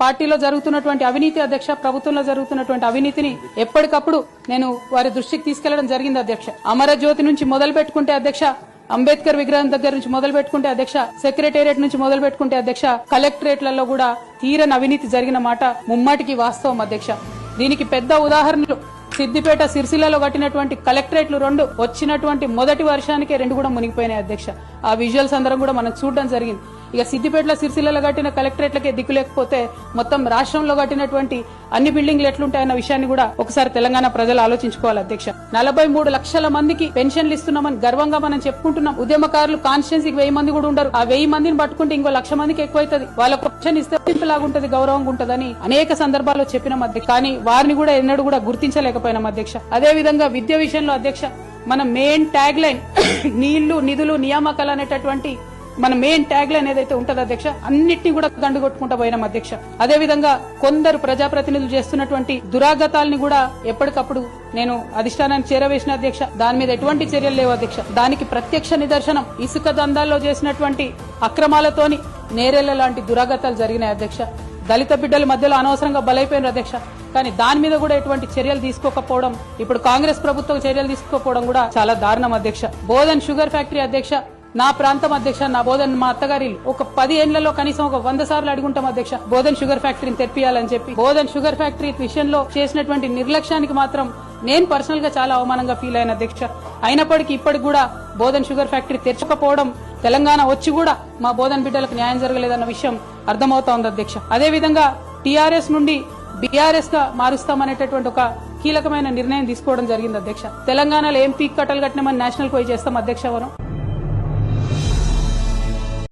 పార్టీలో జరుగుతున్నటువంటి అవినీతి అధ్యక్ష ప్రభుత్వంలో జరుగుతున్నటువంటి అవినీతిని ఎప్పటికప్పుడు నేను వారి దృష్టికి తీసుకెళ్ళడం జరిగింది అధ్యక్ష. అమరజ్యోతి నుంచి మొదలు పెట్టుకుంటే అధ్యక్ష అంబేద్కర్ విగ్రహం దగ్గర నుంచి మొదలు పెట్టుకుంటే అధ్యక్ష సెక్రటేరియట్ నుంచి మొదలు పెట్టుకుంటే అధ్యక్ష కలెక్టరేట్లలో కూడా తీరని అవినీతి జరిగిన మాట ముమ్మాటికి వాస్తవం అధ్యక్ష. దీనికి పెద్ద ఉదాహరణలు సిద్దిపేట సిరిసిల్లలో కట్టినటువంటి కలెక్టరేట్లు రెండు వచ్చినటువంటి మొదటి వర్షానికే రెండు కూడా మునిగిపోయినాయి అధ్యక్ష. ఆ విజువల్స్ అందరం కూడా మనం చూడడం జరిగింది. ఇక సిద్దిపేటలో సిరిసిల్లలో కట్టిన కలెక్టరేట్లకే దిక్కు లేకపోతే మొత్తం రాష్ట్రంలో కట్టినటువంటి అన్ని బిల్డింగ్లు ఎట్లుంటాయన్న విషయాన్ని కూడా ఒకసారి తెలంగాణ ప్రజలు ఆలోచించుకోవాలి అధ్యక్ష. నలభై మూడు లక్షల మందికి పెన్షన్లు ఇస్తున్నామని గర్వంగా మనం చెప్పుకుంటున్నాం. ఉద్యమకారులు కాన్స్టిట్యున్సీకి వెయ్యి మంది కూడా ఉండరు. ఆ వెయ్యి మందిని పట్టుకుంటే ఇంకో లక్ష మందికి ఎక్కువైతుంది. వాళ్ళకు పెన్షన్ ఇస్తే లాగుంటది గౌరవంగా ఉంటదని అనేక సందర్భాల్లో చెప్పిన మధ్య కానీ వారిని కూడా ఎన్నడూ కూడా గుర్తించలేకపోయినాం అధ్యక్ష. అదే విధంగా విద్య విషయంలో అధ్యక్ష మన మెయిన్ ట్యాగ్ లైన్ నీళ్ళు నిధులు నియామకాలు అనేటటువంటి మన మెయిన్ ట్యాగ్ లైన్ ఏదైతే ఉంటుందో అధ్యక్ష అన్నిటిని కూడా దండు కొట్టుకుంటా పోయినాం అధ్యక్ష. అదే విధంగా కొందరు ప్రజాప్రతినిధులు చేస్తున్నటువంటి దురాగతాల్ని కూడా ఎప్పటికప్పుడు నేను అధిష్టానానికి చేరవేసిన అధ్యక్ష. దాని మీద ఎటువంటి చర్యలు లేవు అధ్యక్ష. దానికి ప్రత్యక్ష నిదర్శనం ఇసుక దందాల్లో చేసినటువంటి అక్రమాలతోని నేరేళ్ళ లాంటి దురాగతాలు జరిగినాయి అధ్యక్ష. దళిత బిడ్డల మధ్యలో అనవసరంగా బలైపోయినారు అధ్యక్ష. కానీ దాని మీద కూడా ఎటువంటి చర్యలు తీసుకోకపోవడం ఇప్పుడు కాంగ్రెస్ ప్రభుత్వం చర్యలు తీసుకోకపోవడం కూడా చాలా దారుణం అధ్యక్ష. బోధన్ షుగర్ ఫ్యాక్టరీ అధ్యక్ష నా ప్రాంతం అధ్యక్ష నా బోధన్ మా అత్తగారి ఒక పది ఏళ్ళలో కనీసం ఒక వంద సార్లు అడుగుంటాం అధ్యక్ష. బోధన్ షుగర్ ఫ్యాక్టరీని తెప్పియాలని చెప్పి. బోధన్ షుగర్ ఫ్యాక్టరీ విషయంలో చేసినటువంటి నిర్లక్ష్యానికి మాత్రం నేను పర్సనల్గా చాలా అవమానంగా ఫీల్ అయిన అధ్యక్ష. అయినప్పటికీ ఇప్పటికి కూడా బోధన్ షుగర్ ఫ్యాక్టరీ తెరచకపోవడం తెలంగాణ వచ్చి కూడా మా బోధన్ బిడ్డలకు న్యాయం జరగలేదన్న విషయం అర్థమవుతా ఉంది అధ్యక్ష. అదే విధంగా టీఆర్ఎస్ నుండి బీఆర్ఎస్గా మారుస్తామనేటటువంటి ఒక కీలకమైన నిర్ణయం తీసుకోవడం జరిగింది అధ్యక్ష. తెలంగాణలో ఏం పీక్ కట్టలు కట్టినామని నేషనల్ పోయి చేస్తాం అధ్యక్ష వరం